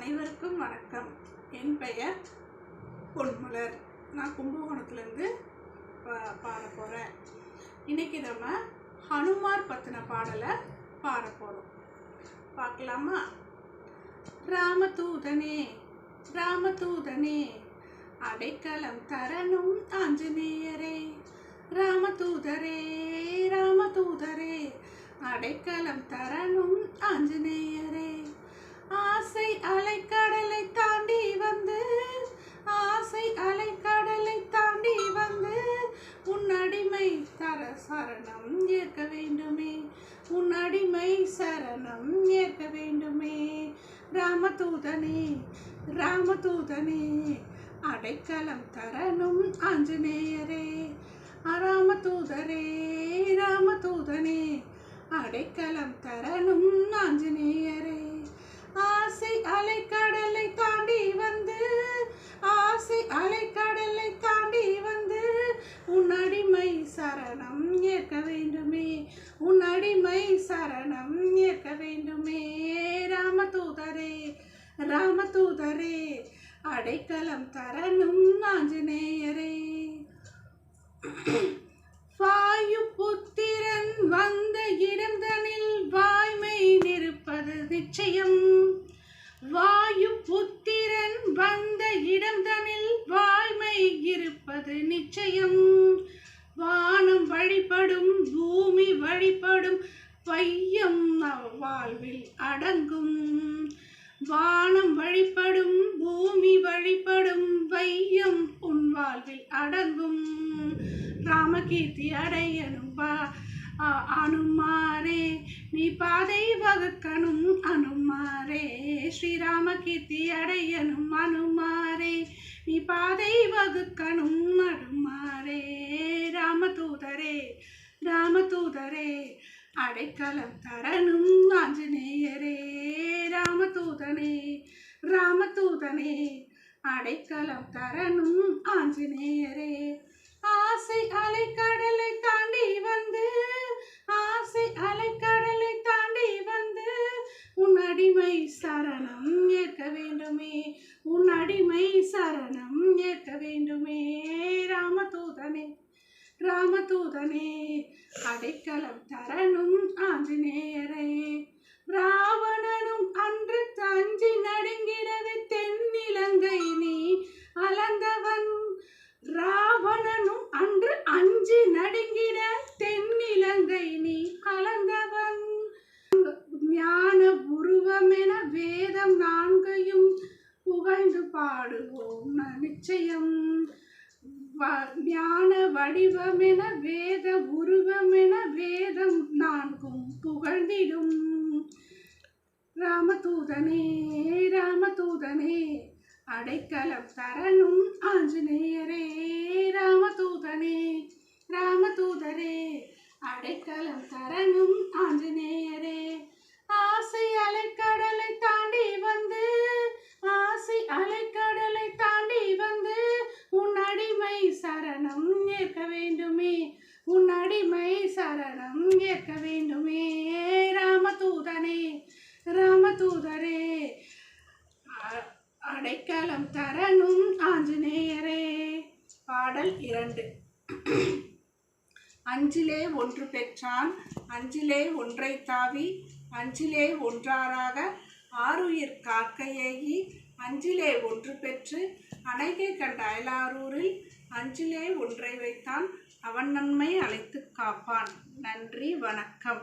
அனைவருக்கும் வணக்கம். என் பெயர் பொன்முலர். நான் கும்பகோணத்துலேருந்து பா பாட போகிறேன் இன்றைக்கி நம்ம ஹனுமார் பற்றின பாடலை பாட போகிறோம் பார்க்கலாமா? ராமதூதனே ராமதூதனே அடைக்கலம் தரணும் ஆஞ்சநேயரே. ராமதூதரே ராமதூதரே அடைக்கலம் தரணும் ஆஞ்சநேயரே. ஆசை அலைக்கடலை தாண்டி வந்து ஆசை அலைக்கடலை தாண்டி வந்து உன் அடிமை தர சரணம் ஏற்க வேண்டுமே உன் அடிமை சரணம் ஏற்க வேண்டுமே. ராமதூதனே ராமதூதனே அடைக்கலம் தரணும் ஆஞ்சநேயரே. ராமதூதரே ராமதூதனே அடைக்கலம் தரணும் ஆஞ்சநேயரே. ஆசை அலைக்கடலை தாண்டி வந்து ஆசை அலைக்கடலை தாண்டி வந்து உன் அடிமை சரணம் ஏற்க வேண்டுமே உன் அடிமை சரணம் ஏற்க வேண்டுமே. ராமதூதரே ராமதூதரே அடைக்கலம் தரணும் ஆஞ்சநேயரே. வாயு புத்திரன் வந்த இடந்தனில் வாய்மை நிற்பது நிச்சயம். வாயு புத்திரன் வந்த இடந்தனில் வாய்மை இருப்பது நிச்சயம். வானம் வழிபடும் பூமி வழிபடும் பையம் நம் வாழ்வில் அடங்கும். வானம் வழிபடும் பூமி வழிபடும் வையம் உன் வாழ்வில் அடங்கும். ராமகீர்த்தி அடையணும் வா அனுமாரே நீ பாதை வகுக்கணும் அனுமாரே ஸ்ரீராமகீர்த்தி அடையணும் அனுமாரே நீ பாதை வகுக்கணும் அனுமாரே ராமதூதரே ராமதூதரே அடைக்கலம் தரணும் ஆஞ்சநேயரே ராமதூதனே ராமதூதனே அடைக்கலம் தரணும் ஆஞ்சநேயரே ஆசை அடிமை சரணம் ஏற்க வேண்டுமே. உன் அடிமை சரணம் ஏற்க வேண்டுமே. ராமதூதனே ராமதூதனே அடைக்கலம் தரணும் ஆஞ்சநேயரே. ராவணனும் அன்று தர நடுங்கிடவே தென்னிலங்கை நீ அளந்தவன் ராவணனும் அன்று அஞ்சி நடுங்கிட தென்னிலங்கை நீ அளந்தவன் ஞான உருவமென வேதம் நான்கையும் புகழ்ந்து பாடுவோம். நிச்சயம். ஞான வடிவமென வேத உருவமென வேதம் நான்கும் புகழ்ந்திடும். ராமதூதனே ராமதூதனே அடைக்கலம் தரணும் ஆஞ்சநேயரே. ராமதூதனே ராமதூதரே அடைக்கலம் தரணும் ஆஞ்சநேயரே. ஆசை அலைக்கடலை தாண்டி வந்து ஆசை அலைக்கடலை தாண்டி வந்து உன் அடிமை சரணம் ஏற்க வேண்டுமே உன் அடிமை சரணம் வேண்டுமே. ராமதூதனே ராமதூதரே. அடைக்கலம் தரணும் ஆஞ்சநேயரே. பாடல் இரண்டு. அஞ்சிலே ஒன்று பெற்றான் அஞ்சிலே ஒன்றை தாவி அஞ்சிலே ஒன்றாராக ஆறுயிர் காக்கையேகி அஞ்சிலே ஒன்று பெற்று அணைகை கண்ட அயலாரூரில் அஞ்சிலே ஒன்றை வைத்தான் அவன் நன்மை அழைத்து காப்பான். நன்றி வணக்கம்.